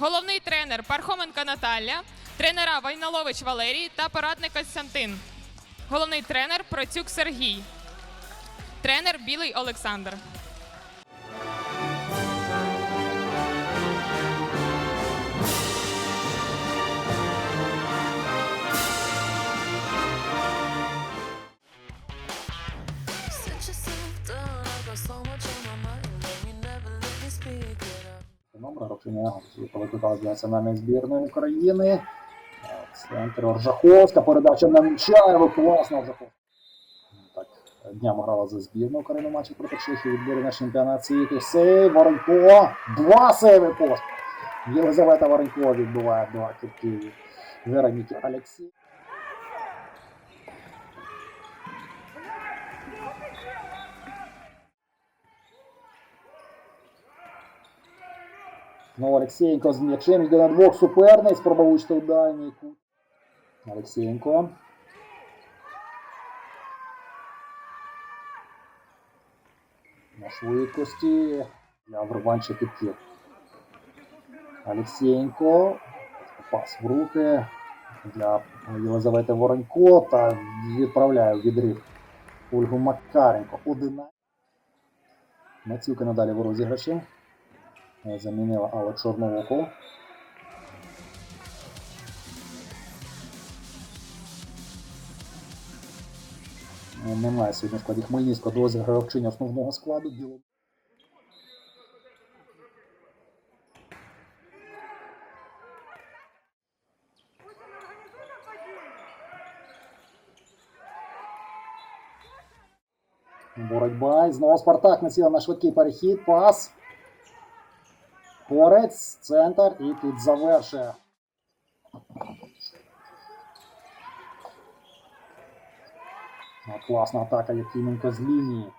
Головний тренер Пархоменка Наталя, тренера Вайналович Валерій та порадник Костянтин. Головний тренер Процюк Сергій. Тренер Білий Олександр. Викликала для національної збірної України. Центр Оржаховська, передача на Нечаєва, класно Оржаховська. Так, днями грала за збірну України матчі проти Чехії, відборі на чемпіонат світу. Сейв, Воронько, два сейви пост. Єлизавета Воронько відбиває два кітки Вероніки Олексій. Знову Олексієнко з м'ячем йде на двох суперниць, спробував влучити у дальній кут. Олексієнко. На швидкості для вриванча підкид. Олексієнко. Пас в руки для Єлизавети Воронько та відправляє в відрив Ольгу Макаренко. 11. Мацюка надалі в розіграші. Е, Замінила Алла Чорновоку. Е, Немає сьогодні в складі Хмельницького до гравчині основного складу. Боротьба. І знову Спартак націла на швидкий перехід. Пас. Порець, центр і тут завершує. Класна атака Якименко з лінії.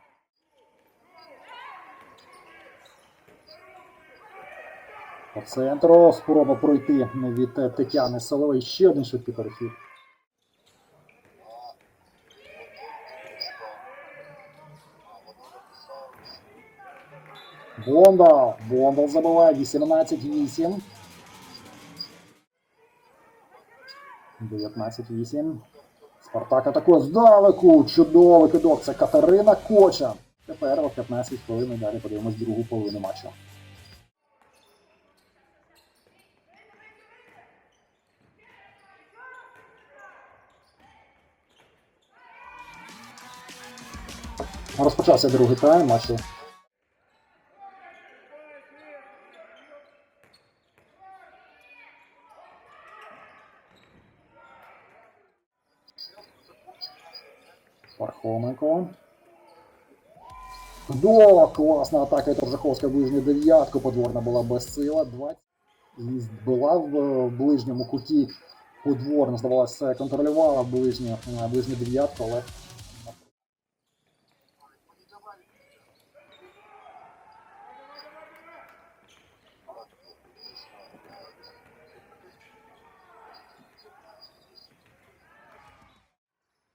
По центру спроба пройти від Тетяни Соловей. Ще один швидкий перехід. Бондал. Бондал забиває 18-8. 19-8. Спартак атакує здалеку. Чудовий кидок. Це Катерина Коча. Тепер о 15 хвилин і далі подивимось другу половину матчу. Розпочався другий тайм матчу. Пархоменко. До, класна атака від Оржаховська в ближню дев'ятку. Подворна була без сила. 20. Була в е, ближньому куті. Подворна, здавалося, контролювала ближню, е, ближню дев'ятку, але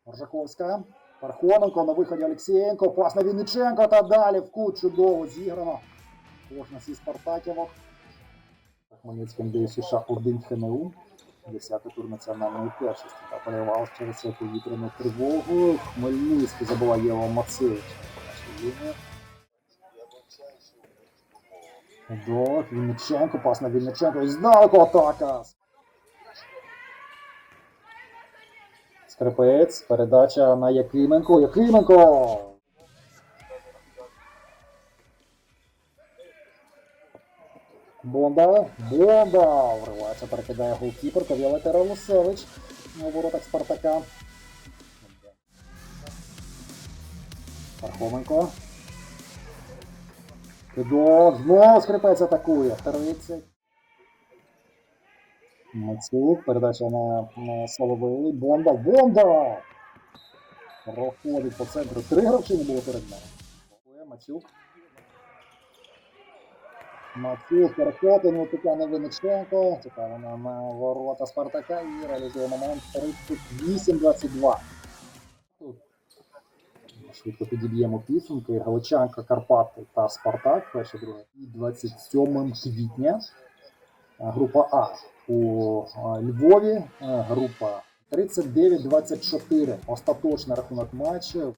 Оржаковська. Пархоменко на виході Олексієнко. Пас на Вінниченко та далі в кут чудово зіграно. Кожна зі Спартаківок. Хмельницьким США 1 ХНУ. 10-й тур національної першості. Та перервав через цю повітряну тривогу. Хмельницький забуває Єва Мацевич. До Вінниченко, пас на Вінниченко. І здалеку атака. Скрипець, передача на Якименко. Якименко! Бомба, бомба! Вривається, перекидає голкіперка Віолета Ролусевич у воротах Спартака. Пархоменко. Кидок, знову скрипець атакує. 30. Мацюк, передача на, на Соловей. Бомба, бомба! Проходить по центру. Три гравчини було перед нами. Мацюк. Мацюк перехоплення Тетяна Винниченко. Чекає на, на ворота Спартака і реалізує момент 38-22. Швидко підіб'ємо підсумки. Галичанка, Карпати та Спартак. Перше друге. І 27 квітня Група А у е, Львові. Е, Група 39-24. Остаточний рахунок матчу.